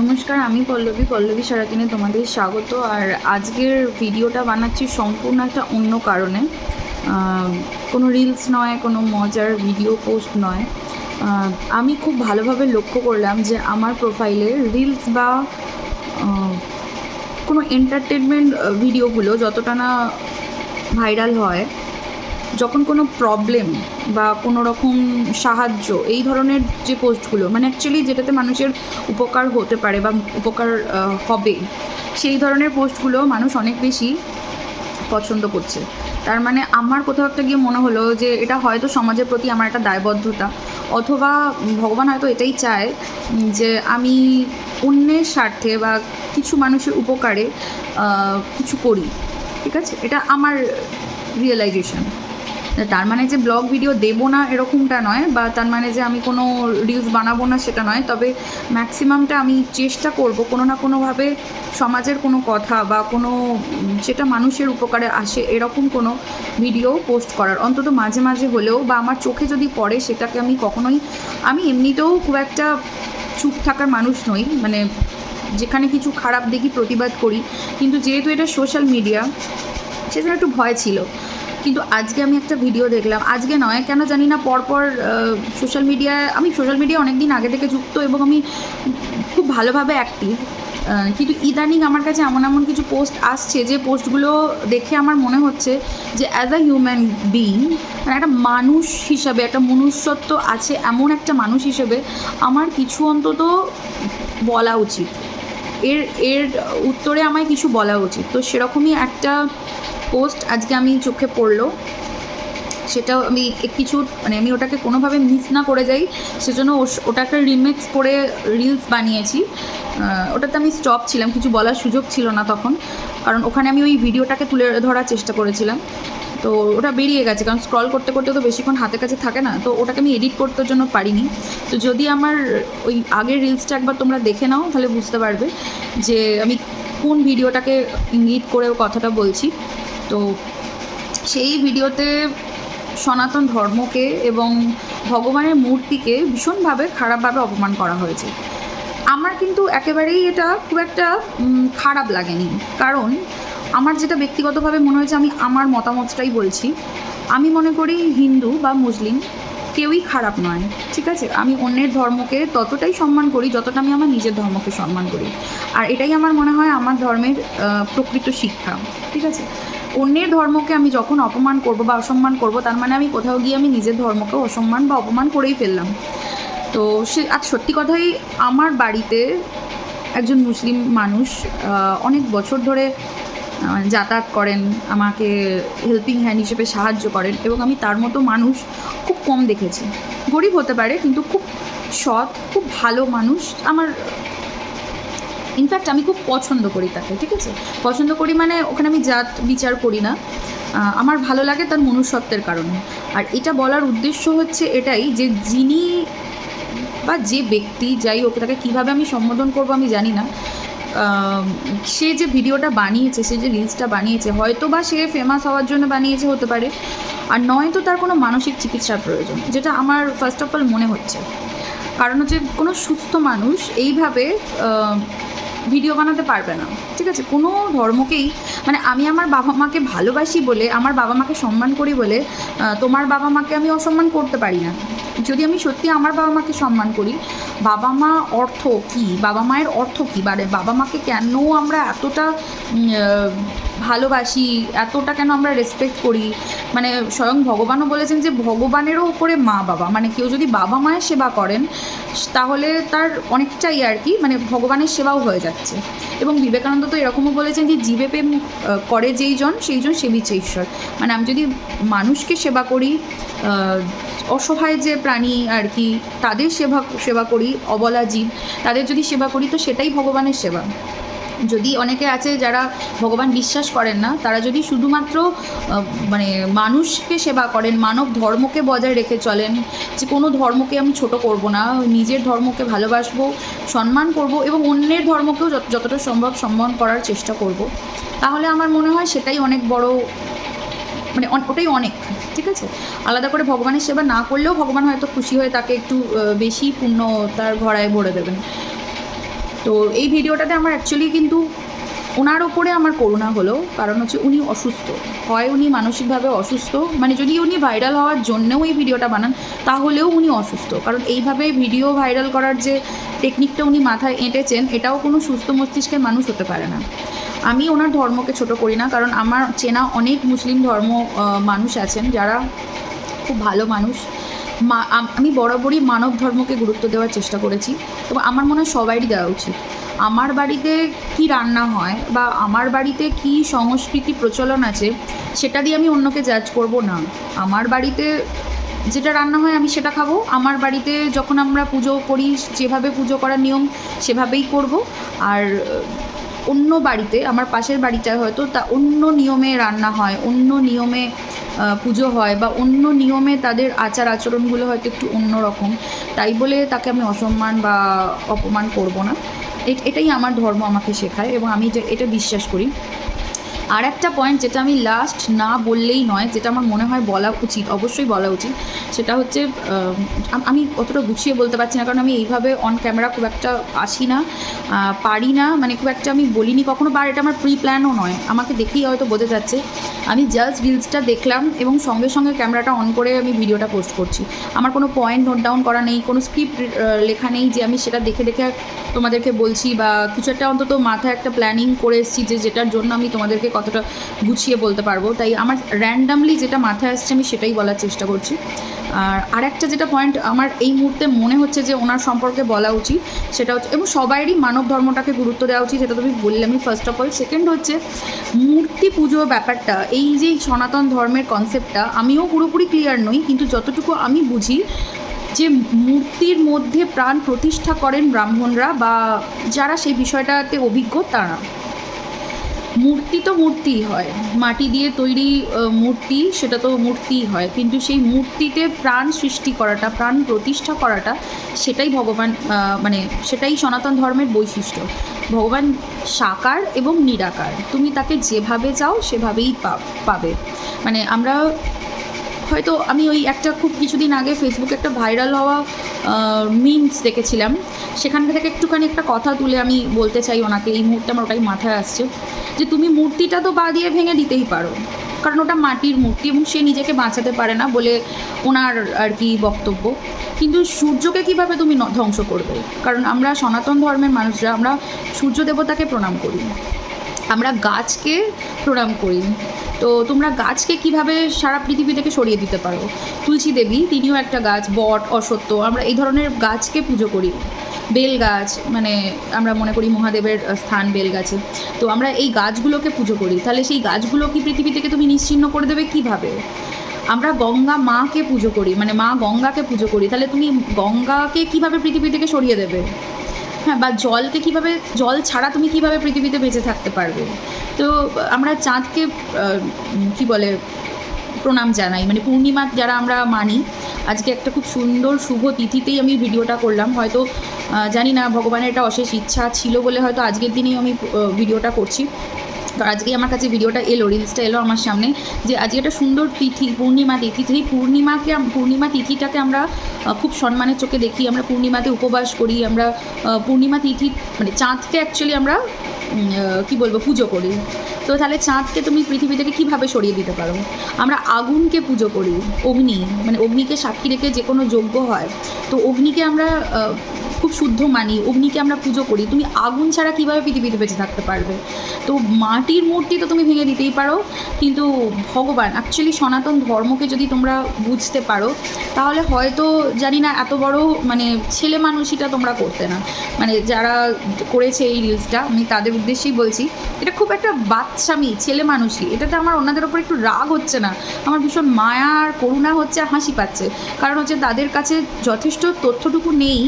নমস্কার, আমি পল্লবী পল্লবী সারাকিনে তোমাদের স্বাগত। আর আজকের ভিডিওটা বানাচ্ছি সম্পূর্ণ একটা অন্য কারণে। কোনো রিলস নয়, কোনো মজার ভিডিও পোস্ট নয়। আমি খুব ভালোভাবে লক্ষ্য করলাম যে আমার প্রোফাইলে রিলস বা কোনো এন্টারটেনমেন্ট ভিডিওগুলো যতটা না ভাইরাল হয় যখন কোনো প্রবলেম বা কোনো রকম সাহায্য, এই ধরনের যে পোস্টগুলো মানে অ্যাকচুয়ালি যেটাতে মানুষের উপকার হতে পারে বা উপকার হবে, সেই ধরনের পোস্টগুলো মানুষ অনেক বেশি পছন্দ করছে। তার মানে আমার কোথাও একটা গিয়ে মনে হলো যে এটা হয়তো সমাজের প্রতি আমার একটা দায়বদ্ধতা, অথবা ভগবান হয়তো এটাই চায় যে আমি অন্যের স্বার্থে বা কিছু মানুষের উপকারে কিছু করি, ঠিক আছে? এটা আমার রিয়েলাইজেশন তার মানে যে ব্লগ ভিডিও দেবো না এরকমটা নয়, বা তার মানে যে আমি কোনো রিলস বানাবো না সেটা নয়, তবে ম্যাক্সিমামটা আমি চেষ্টা করব কোনো না কোনোভাবে সমাজের কোনো কথা বা কোনো, যেটা মানুষের উপকারে আসে এরকম কোনো ভিডিও পোস্ট করার। অন্তত মাঝে মাঝে হলেও বা আমার চোখে যদি পড়ে সেটাকে আমি কখনোই, আমি এমনিতেও খুব একটা চুপ থাকার মানুষ নই মানে যেখানে কিছু খারাপ দেখি প্রতিবাদ করি, কিন্তু যেহেতু এটা সোশ্যাল মিডিয়া সেজন্য একটু ভয় ছিল। কিন্তু আজকে আমি একটা ভিডিও দেখলাম। আজকে নয়, কেন জানি না, পরপর সোশ্যাল মিডিয়ায় আমি সোশ্যাল মিডিয়া অনেক দিন আগে থেকে যুক্ত এবং আমি খুব ভালোভাবে অ্যাক্টিভ কিন্তু ইদানিং আমার কাছে এমন এমন কিছু পোস্ট আসছে যে পোস্টগুলো দেখে আমার মনে হচ্ছে যে অ্যাজ আ হিউম্যান বিইং মানে একটা মানুষ হিসাবে, একটা মনুষ্যত্ব আছে এমন একটা মানুষ হিসেবে আমার কিছু অন্তত বলা উচিত। এর এর উত্তরে আমায় কিছু বলা উচিত। তো সেরকমই একটা পোস্ট আজকে আমি চোখে পড়ল। সেটাও আমি কিছু মানে আমি ওটাকে কোনোভাবে মিস না করে যাই, সেজন্য ওটা একটা রিমিক্স করে রিলস বানিয়েছি। ওটাতে আমি স্টপ ছিলাম, কিছু বলার সুযোগ ছিল না তখন, কারণ ওখানে আমি ওই ভিডিওটাকে তুলে ধরার চেষ্টা করেছিলাম। তো ওটা বেরিয়ে গেছে, কারণ স্ক্রল করতে করতে তো বেশিক্ষণ হাতে কাছে থাকে না, তো ওটাকে আমি এডিট করতে জন্য পারিনি। তো যদি আমার ওই আগের রিলসটা একবার তোমরা দেখে নাও, তাহলে বুঝতে পারবে যে আমি কোন ভিডিওটাকে ইঙ্গিত করে কথাটা বলছি। তো সেই ভিডিওতে সনাতন ধর্মকে এবং ভগবানের মূর্তিকে ভীষণভাবে খারাপভাবে অপমান করা হয়েছে। আমার কিন্তু একেবারেই এটা খুব একটা খারাপ লাগেনি। কারণ আমার যেটা ব্যক্তিগতভাবে মনে হয়েছে, আমি আমার মতামতটাই বলছি। আমি মনে করি হিন্দু বা মুসলিম কেউই খারাপ নয়, ঠিক আছে? আমি অন্যের ধর্মকে ততটাই সম্মান করি যতটা আমি আমার নিজের ধর্মকে সম্মান করি। আর এটাই আমার মনে হয় আমার ধর্মের প্রকৃত শিক্ষা, ঠিক আছে? অন্যের ধর্মকে আমি যখন অপমান করব বা অসম্মান করব, তার মানে আমি কোথাও গিয়ে আমি নিজের ধর্মকে অসম্মান বা অপমান করেই ফেললাম। তো সে আর সত্যি কথাই আমার বাড়িতে একজন মুসলিম মানুষ অনেক বছর ধরে যাতায়াত করেন, আমাকে হেল্পিং হ্যান্ড হিসেবে সাহায্য করেন এবং আমি তার মতো মানুষ খুব কম দেখেছি। গরিব হতে পারে, কিন্তু খুব সৎ, খুব ভালো মানুষ। আমার ইনফ্যাক্ট আমি খুব পছন্দ করি তাকে, ঠিক আছে? পছন্দ করি মানে ওখানে আমি জাত বিচার করি না। আমার ভালো লাগে তার মনুষ্যত্বের কারণে। আর এটা বলার উদ্দেশ্য হচ্ছে এটাই যে যিনি বা যে ব্যক্তি, যাই হোক, তাকে কীভাবে আমি সম্বোধন করব আমি জানি না। সে যে ভিডিওটা বানিয়েছে, সে যে রিলসটা বানিয়েছে হয়তো বা সে ফেমাস হওয়ার জন্য বানিয়েছে, হতে পারে। আর নয়তো তার কোনো মানসিক চিকিৎসার প্রয়োজন, যেটা আমার ফার্স্ট অফ অল মনে হচ্ছে। কারণ হচ্ছে কোনো সুস্থ মানুষ এইভাবে ভিডিও বানাতে পারবে না। ঠিক আছে? কোনো ধর্মকেই মানে আমি আমার বাবা মাকে ভালোবাসি বলে, আমার বাবা মাকে সম্মান করি বলে তোমার বাবা মাকে আমি অসম্মান করতে পারি না। যদি আমি সত্যি আমার বাবা মাকে সম্মান করি, বাবা মা অর্থ কি? বাবা মায়ের অর্থ কী? মানে বাবা মাকে কেন আমরা এতটা ভালোবাসি, এতটা কেন আমরা রেসপেক্ট করি? মানে স্বয়ং ভগবানও বলেছেন যে ভগবানেরও ওপরে মা বাবা। মানে কেউ যদি বাবা মায়ের সেবা করেন, তাহলে তার অনেকটাই আর কি মানে ভগবানের সেবাও হয়ে যাচ্ছে। এবং বিবেকানন্দ তো এরকমও বলেছেন যে, জীবে প্রেম করে যেই জন, সেই জন সেবিছে ঈশ্বর। মানে আমি যদি মানুষকে সেবা করি অসহায় যে প্রাণী আর কি, তাদের সেবা সেবা করি, অবলা জীব, তাদের যদি সেবা করি, তো সেটাই ভগবানের সেবা। যদি অনেকে আছে যারা ভগবান বিশ্বাস করেন না, তারা যদি শুধুমাত্র মানে মানুষকে সেবা করেন, মানব ধর্মকে বজায় রেখে চলেন, যে কোনো ধর্মকে আমি ছোট করব না, নিজের ধর্মকে ভালোবাসবো, সম্মান করব এবং অন্যের ধর্মকেও যত- যতটা সম্ভব সম্মান করার চেষ্টা করব, তাহলে আমার মনে হয় সেটাই অনেক বড় মানে ওটাই অনেক, ঠিক আছে? আলাদা করে ভগবানের সেবা না করলেও ভগবান হয়তো খুশি হয়ে তাকে একটু বেশি পুণ্য তার ঘরায় ভরে দেবেন। তো এই ভিডিওটাতে আমার অ্যাকচুয়ালি কিন্তু ওনার ওপরে আমার করুণা হলো, কারণ হচ্ছে উনি অসুস্থ। হয় উনি মানসিকভাবে অসুস্থ মানে যদি উনি ভাইরাল হওয়ার জন্যও এই ভিডিওটা বানান, তাহলেও উনি অসুস্থ। কারণ এইভাবে ভিডিও ভাইরাল করার যে টেকনিকটা উনি মাথায় এঁটেছেন, এটাও কোনো সুস্থ মস্তিষ্কের মানুষ হতে পারে না। আমি ওনার ধর্মকে ছোট করি না, কারণ আমার চেনা অনেক মুসলিম ধর্ম মানুষ আছেন যারা খুব ভালো মানুষ। মা, আমি বরাবরই মানব ধর্মকে গুরুত্ব দেওয়ার চেষ্টা করেছি এবং আমার মনে হয় সবাইরই দেওয়া উচিত। আমার বাড়িতে কি রান্না হয় বা আমার বাড়িতে কি সংস্কৃতি প্রচলন আছে, সেটা দিয়ে আমি অন্যকে জাজ করব না। আমার বাড়িতে যেটা রান্না হয় আমি সেটা খাব। আমার বাড়িতে যখন আমরা পুজো করি, যেভাবে পুজো করার নিয়ম সেভাবেই করব। আর অন্য বাড়িতে, আমার পাশের বাড়িটায় হয়তো তা অন্য নিয়মে রান্না হয়, অন্য নিয়মে পুজো হয় বা অন্য নিয়মে তাদের আচার আচরণগুলো হয়তো একটু অন্যরকম, তাই বলে তাকে আমি অসম্মান বা অপমান করব না। এটাই আমার ধর্ম আমাকে শেখায় এবং আমি যে এটা বিশ্বাস করি। আর একটা পয়েন্ট যেটা আমি লাস্ট না বললেই নয়, যেটা আমার মনে হয় বলা উচিত, অবশ্যই বলা উচিত, সেটা হচ্ছে আমি অতটা গুছিয়ে বলতে পারছি না, কারণ আমি এইভাবে অন ক্যামেরা খুব একটা আসি না পারি না মানে খুব একটা আমি বলিনি কখনো বা এটা আমার প্রি প্ল্যানও নয়, আমাকে দেখেই হয়তো বোঝা যাচ্ছে। আমি জাস্ট রিলসটা দেখলাম এবং সঙ্গে সঙ্গে ক্যামেরাটা অন করে আমি ভিডিওটা পোস্ট করছি। আমার কোনো পয়েন্ট নোট ডাউন করা নেই, কোনো স্ক্রিপ্ট লেখা নেই যে আমি সেটা দেখে দেখে তোমাদেরকে বলছি বা কিছু একটা অন্তত মাথায় একটা প্ল্যানিং করে এসেছি যে যেটার জন্য আমি তোমাদেরকে কতটা গুছিয়ে বলতে পারব। তাই আমার র্যান্ডামলি যেটা মাথায় আসছে আমি সেটাই বলার চেষ্টা করছি। আর আরেকটা যেটা পয়েন্ট আমার এই মুহূর্তে মনে হচ্ছে যে ওনার সম্পর্কে বলা উচিত, সেটা হচ্ছে এবং সবারই মানব ধর্মটাকে গুরুত্ব দেওয়া উচিত, সেটা তুমি বললামই ফার্স্ট অফ অল সেকেন্ড হচ্ছে, মূর্তি পুজো ব্যাপারটা, এই যে সনাতন ধর্মের কনসেপ্টটা আমিও পুরোপুরি ক্লিয়ার নই, কিন্তু যতটুকু আমি বুঝি যে মূর্তির মধ্যে প্রাণ প্রতিষ্ঠা করেন ব্রাহ্মণরা বা যারা সেই বিষয়টাতে অভিজ্ঞ, তারা। মূর্তি তো মূর্তিই হয়। মাটি দিয়ে তৈরি মূর্তি, সেটা তো মূর্তিই হয়। কিন্তু সেই মূর্তিতে প্রাণ সৃষ্টি করাটা, প্রাণ প্রতিষ্ঠা করাটা, সেটাই ভগবান মানে সেটাই সনাতন ধর্মের বৈশিষ্ট্য। ভগবান সাকার এবং নিরাকার। তুমি তাকে যেভাবে চাও, সেভাবেই পাবে। মানে আমরা হয়তো আমি ওই একটা খুব কিছুদিন আগে ফেসবুকে একটা ভাইরাল হওয়া মিমস দেখেছিলাম। সেখান থেকে একটুখানি একটা কথা তুলে আমি বলতে চাই ওনাকে, এই মুহূর্তে আমার ওটাই মাথায় আসছে, যে তুমি মূর্তিটা তো পা দিয়ে ভেঙে দিতেই পারো। কারণ ওটা মাটির মূর্তি এবং সে নিজেকে বাঁচাতে পারে না বলে ওনার আর কি বক্তব্য। কিন্তু সূর্যকে কীভাবে তুমি ধ্বংস করবে? কারণ আমরা সনাতন ধর্মের মানুষরা, আমরা সূর্য দেবতাকে প্রণাম করি। আমরা গাছকে প্রণাম করি। তো তোমরা গাছকে কীভাবে সারা পৃথিবী থেকে সরিয়ে দিতে পারো? তুলসী দেবী, তিনিও একটা গাছ, বট অসত্য আমরা এই ধরনের গাছকে পুজো করি। বেল গাছ মানে আমরা মনে করি মহাদেবের স্থান বেল গাছে। তো আমরা এই গাছগুলোকে পুজো করি। তাহলে সেই গাছগুলো কি পৃথিবী থেকে তুমি নিশ্চিহ্ন করে দেবে? কীভাবে? আমরা গঙ্গা মাকে পুজো করি মানে মা গঙ্গাকে পুজো করি। তাহলে তুমি গঙ্গাকে কীভাবে পৃথিবী থেকে সরিয়ে দেবে? হ্যাঁ বা জলকে কীভাবে, জল ছাড়া তুমি কীভাবে পৃথিবীতে বেঁচে থাকতে পারবে? তো, আমরা চাঁদকে কি বলে, প্রণাম জানাই। মানে পূর্ণিমা যারা আমরা মানি, আজকে একটা খুব সুন্দর, শুভ তিথিতেই আমি ভিডিওটা করলাম। হয়তো জানি না, ভগবানের এটা অশেষ ইচ্ছা ছিল বলে হয়তো আজকের দিনেই আমি ভিডিওটা করছি। তো আজকে আমার কাছে ভিডিওটা এলো রিলসটা এলো আমার সামনে, যে আজকে একটা সুন্দর তিথি, পূর্ণিমা তিথি। সেই পূর্ণিমাকে পূর্ণিমা তিথিটাকে আমরা খুব সম্মানের চোখে দেখি, আমরা পূর্ণিমাতে উপবাস করি, আমরা পূর্ণিমা তিথি মানে চাঁদকে অ্যাকচুয়ালি আমরা কি বলব, পুজো করি। তো তাহলে চাঁদকে তুমি পৃথিবী থেকে কীভাবে সরিয়ে দিতে পারো? আমরা আগুনকে পুজো করি, অগ্নি মানে অগ্নিকে সাক্ষী রেখে যে কোনো যজ্ঞ হয়। তো অগ্নিকে আমরা খুব শুদ্ধ মানি, অগ্নিকে আমরা পুজো করি, তুমি আগুন ছাড়া কীভাবে পৃথিবীতে বেঁচে থাকতে পারবে? তো মাটির মূর্তি তো তুমি ভেঙে দিতেই পারো, কিন্তু ভগবান অ্যাকচুয়ালি সনাতন ধর্মকে যদি তোমরা বুঝতে পারো, তাহলে হয়তো, জানি না, এত বড় মানে ছেলে মানুষইটা তোমরা করতে না। মানে যারা করেছে এই রিলসটা আমি তাদের উদ্দেশ্যেই বলছি, এটা খুব একটা বাচ্চামি ছেলে মানুষই। এটাতে আমার ওনাদের ওপর একটু রাগ হচ্ছে না। আমার ভীষণ মায়া আর করুণা হচ্ছে হাসি পাচ্ছে। কারণ হচ্ছে তাদের কাছে যথেষ্ট তথ্যটুকু নেই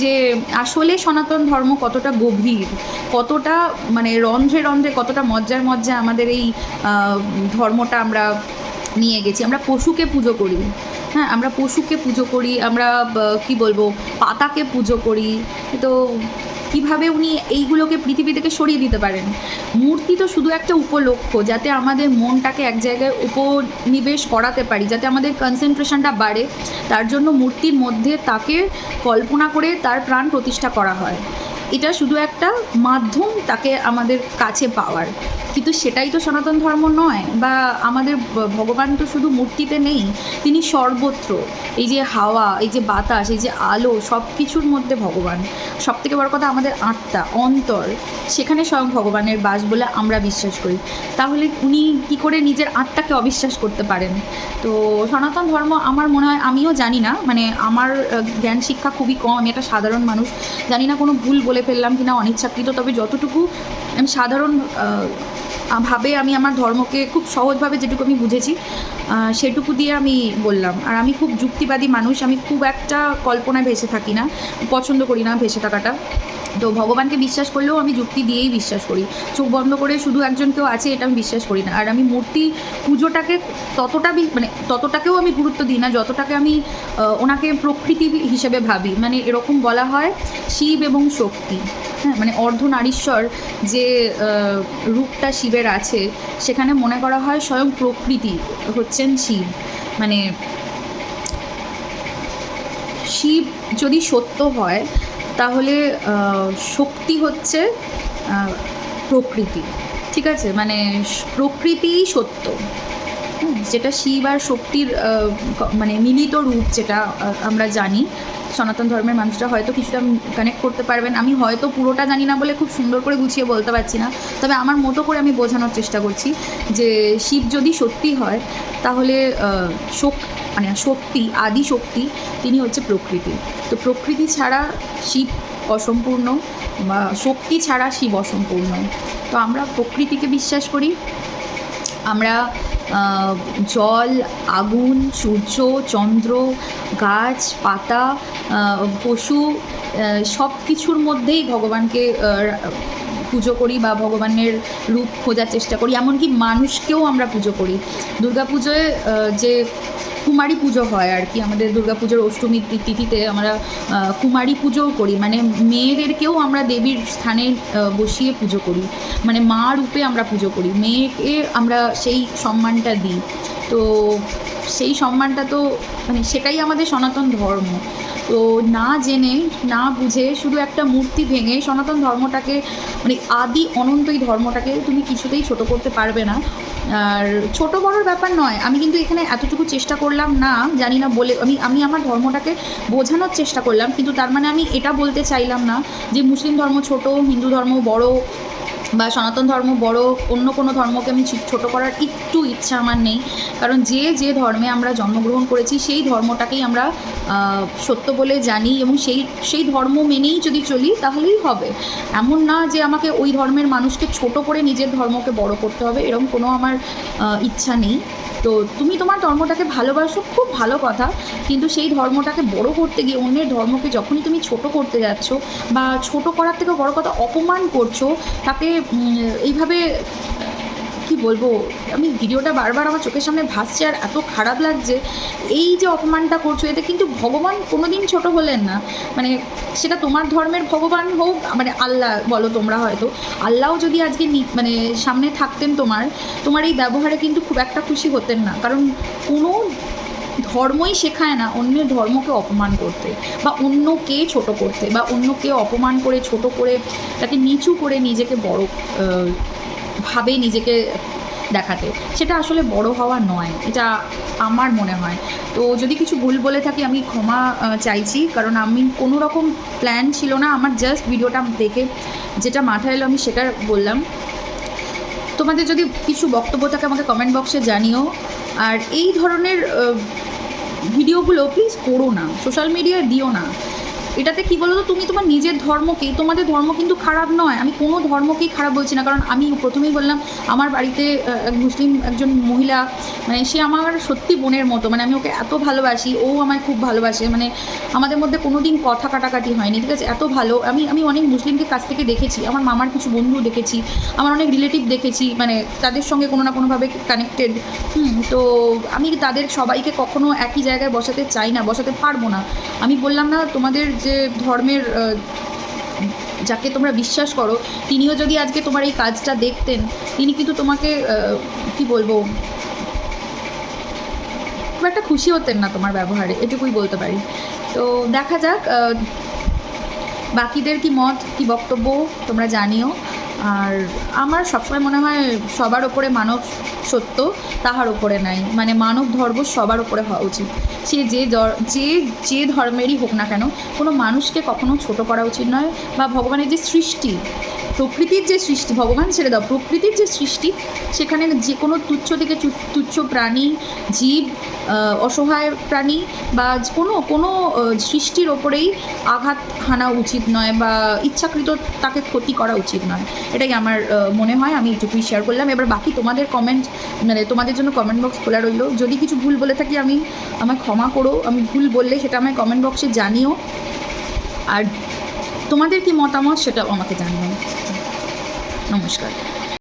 যে আসলে সনাতন ধর্ম কতটা গভীর, কতটা মানে রন্ধ্রে রন্ধ্রে কতটা মজ্জার মজ্জা আমাদের এই ধর্মটা আমরা নিয়ে গেছি। আমরা পশুকে পুজো করি। হ্যাঁ আমরা পশুকে পুজো করি, আমরা কি বলব, পাতাকে পুজো করি। তো কীভাবে উনি এইগুলোকে পৃথিবী থেকে সরিয়ে দিতে পারেন? মূর্তি তো শুধু একটা উপলক্ষ যাতে আমাদের মনটাকে এক জায়গায় উপনিবেশ করাতে পারি, যাতে আমাদের কনসেন্ট্রেশনটা বাড়ে। তার জন্য মূর্তির মধ্যে তাকে কল্পনা করে তার প্রাণ প্রতিষ্ঠা করা হয়। এটা শুধু একটা মাধ্যম তাকে আমাদের কাছে পাওয়ার। কিন্তু সেটাই তো সনাতন ধর্ম নয় বা আমাদের ভগবান তো শুধু মূর্তিতে নেই, তিনি সর্বত্র। এই যে হাওয়া, এই যে বাতাস, এই যে আলো সব কিছুর মধ্যে ভগবান। সব থেকে বড় কথা আমাদের আত্মা, অন্তর, সেখানে স্বয়ং ভগবানের বাস বলে আমরা বিশ্বাস করি। তাহলে উনি কি করে নিজের আত্মাকে অবিশ্বাস করতে পারেন? তো সনাতন ধর্ম আমার মনে হয়, আমিও জানি না। মানে আমার জ্ঞান শিক্ষা খুবই কম, আমি একটা সাধারণ মানুষ, জানি না কোনো ভুল বলে ফেললাম কিনা অনিচ্ছাকৃত তবে যতটুকু আমি সাধারণ ভাবে আমি আমার ধর্মকে খুব সহজভাবে যেটুকু আমি বুঝেছি সেটুকু দিয়ে আমি বললাম। আর আমি খুব যুক্তিবাদী মানুষ, আমি খুব একটা কল্পনায় ভেসে থাকি না, পছন্দ করি না ভেসে থাকাটা। তো ভগবানকে বিশ্বাস করলেও আমি যুক্তি দিয়েই বিশ্বাস করি। চোখ বন্ধ করে শুধু একজন কেউ আছে, এটা আমি বিশ্বাস করি না। আর আমি মূর্তি পুজোটাকে ততটা মানে ততটাকেও আমি গুরুত্ব দিই না, যতটাকে আমি ওনাকে প্রকৃতি হিসেবে ভাবি। মানে এরকম বলা হয় শিব এবং শক্তি। হ্যাঁ মানে অর্ধনারীশ্বর যে রূপটা শিবের আছে, সেখানে মনে করা হয় স্বয়ং প্রকৃতি হচ্ছেন শিব। মানে শিব যদি সত্য হয়, তাহলে শক্তি হচ্ছে প্রকৃতি। ঠিক আছে? মানে প্রকৃতিই সত্য। যেটা শিব আর শক্তির মানে মিলিত রূপ যেটা আমরা জানি সনাতন ধর্মের মানুষরা হয়তো কিছুটা কানেক্ট করতে পারবেন। আমি হয়তো পুরোটা জানি না বলে খুব সুন্দর করে গুছিয়ে বলতে পারছি না। তবে আমার মতো করে আমি বোঝানোর চেষ্টা করছি যে শিব যদি সত্যি হয়, তাহলে শোক মানে শক্তি, আদি শক্তি, তিনি হচ্ছে প্রকৃতি। তো প্রকৃতি ছাড়া শিব অসম্পূর্ণ বা শক্তি ছাড়া শিব অসম্পূর্ণ। তো আমরা প্রকৃতিকে বিশ্বাস করি। আমরা জল, আগুন, সূর্য, চন্দ্র, গাছ, পাতা পশু সব কিছুর মধ্যেই ভগবানকে পুজো করি বা ভগবানের রূপ খোঁজার চেষ্টা করি। এমনকি মানুষকেও আমরা পুজো করি। দুর্গাপুজোয় যে কুমারী পুজো হয় আর কি, আমাদের দুর্গাপুজোর অষ্টমীর তি- তিথিতে আমরা কুমারী পুজোও করি। মানে মেয়েদেরকেও আমরা দেবীর স্থানে বসিয়ে পুজো করি। মানে মা রূপে আমরা পুজো করি। মেয়েকে আমরা সেই সম্মানটা দিই। তো সেই সম্মানটা তো মানে সেটাই আমাদের সনাতন ধর্ম। তো না জেনে, না বুঝে শুধু একটা মূর্তি ভেঙে সনাতন ধর্মটাকে মানে আদি অনন্ত এই ধর্মটাকে তুমি কিছুতেই ছোট করতে পারবে না। আর ছোট বড়োর ব্যাপার নয়, আমি কিন্তু এখানে এতটুকু চেষ্টা করলাম না, জানি না বলে, আমি আমি আমার ধর্মটাকে বোঝানোর চেষ্টা করলাম, কিন্তু তার মানে আমি এটা বলতে চাইলাম না যে মুসলিম ধর্ম ছোট, হিন্দু ধর্ম বড় বা সনাতন ধর্ম বড়, অন্য কোনো ধর্মকে আমি ছোট করার একটু ইচ্ছা আমার নেই। কারণ যে যে ধর্মে আমরা জন্মগ্রহণ করেছি, সেই ধর্মটাকেই আমরা সত্য বলে জানি এবং সেই সেই ধর্ম মেনেই যদি চলি, তাহলেই হবে। এমন না যে আমাকে ওই ধর্মের মানুষকে ছোট করে নিজের ধর্মকে বড় করতে হবে, এরকম কোনো আমার ইচ্ছা নেই। তো তুমি তোমার ধর্মটাকে ভালোবাসো, খুব ভালো কথা। কিন্তু সেই ধর্মটাকে বড় করতে গিয়ে অন্যের ধর্মকে যখনই তুমি ছোট করতে যাচ্ছ বা ছোট করার থেকে বড় কথা অপমান করছ, তাকে এইভাবে বলব, আমি ভিডিওটা বারবার আমার চোখের সামনে ভাসছে আর এত খারাপ লাগছে। এই যে অপমানটা করছ, এতে কিন্তু ভগবান কোনোদিন ছোট হলেন না। মানে সেটা তোমার ধর্মের ভগবান হোক মানে আল্লাহ বলো তোমরা হয়তো। আল্লাহও যদি আজকে মানে সামনে থাকতেন তোমার তোমার এই ব্যবহারে কিন্তু খুব একটা খুশি হতেন না। কারণ কোনো ধর্মই শেখায় না অন্যের ধর্মকে অপমান করতে, বা অন্যকে ছোট করতে, বা অন্যকে অপমান করে ছোট করে তাকে নিচু করে নিজেকে বড় ভাবে নিজেকে দেখাতে। সেটা আসলে বড় হওয়া নয়, এটা আমার মনে হয়। তো যদি কিছু ভুল বলে থাকি, আমি ক্ষমা চাইছি। কারণ আমি কোনো রকম প্ল্যান ছিল না, আমার জাস্ট ভিডিওটা দেখে যেটা মাথায় এলো আমি সেটা বললাম। তোমাদের যদি কিছু বক্তব্য থাকে, আমাকে কমেন্ট বক্সে জানিও। আর এই ধরনের ভিডিওগুলো প্লিজ করো না। সোশ্যাল মিডিয়ায় দিও না। এটাতে কি বলো তো তুমি তোমার নিজের ধর্মকে, তোমাদের ধর্ম কিন্তু খারাপ নয়। আমি কোনো ধর্মকেই খারাপ বলছি না। কারণ আমি প্রথমেই বললাম, আমার বাড়িতে মুসলিম একজন মহিলা মানে সে আমার সত্যি বোনের মতো। মানে আমি ওকে এত ভালোবাসি, ও আমায় খুব ভালোবাসে। মানে আমাদের মধ্যে কোনো দিন কথা কাটাকাটি হয়নি, ঠিক আছে? এত ভালো। আমি আমি অনেক মুসলিমকে কাছ থেকে দেখেছি। আমার মামার কিছু বন্ধু দেখেছি। আমার অনেক রিলেটিভ দেখেছি। মানে তাদের সঙ্গে কোনো না কোনোভাবে কানেক্টেড হুম, তো আমি তাদের সবাইকে কখনো একই জায়গায় বসাতে চাই না, বসাতে পারব না। আমি বললাম, না, তোমাদের যে ধর্মের যাকে তোমরা বিশ্বাস করো, তিনিও যদি আজকে তোমার এই কাজটা দেখতেন, তিনি কিন্তু তোমাকে কি বলব, খুব একটা খুশি হতেন না তোমার ব্যবহারে, এটুকুই বলতে পারি। তো দেখা যাক বাকিদের কি মত, কি বক্তব্য, তোমরা জানিও। আর আমার সবসময় মনে হয় সবার ওপরে মানব সত্য তাহার উপরে নাই। মানে মানব ধর্ম সবার উপরে হওয়া উচিত। সে যে যে যে ধর্মেরই হোক না কেন, কোনো মানুষকে কখনো ছোট করা উচিত নয় বা ভগবানের যে সৃষ্টি প্রকৃতির যে সৃষ্টি, ভগবান ছেড়ে দাও, প্রকৃতির যে সৃষ্টি, সেখানে যে কোনো তুচ্ছ থেকে তুচ্ছ প্রাণী, জীব অসহায় প্রাণী বা কোনো কোনো সৃষ্টির ওপরেই আঘাত হানা উচিত নয় বা ইচ্ছাকৃত তাকে ক্ষতি করা উচিত নয়। এটাই আমার মনে হয়, আমি এটুকুই শেয়ার করলাম। এবার বাকি তোমাদের কমেন্ট মানে তোমাদের জন্য কমেন্ট বক্স খোলা রইল। যদি কিছু ভুল বলে থাকি, আমি আমায় ক্ষমা করো। আমি ভুল বললে সেটা আমায় কমেন্ট বক্সে জানিও। আর তোমাদের কি মতামত, সেটাও আমাকে জানিও। নমস্কার।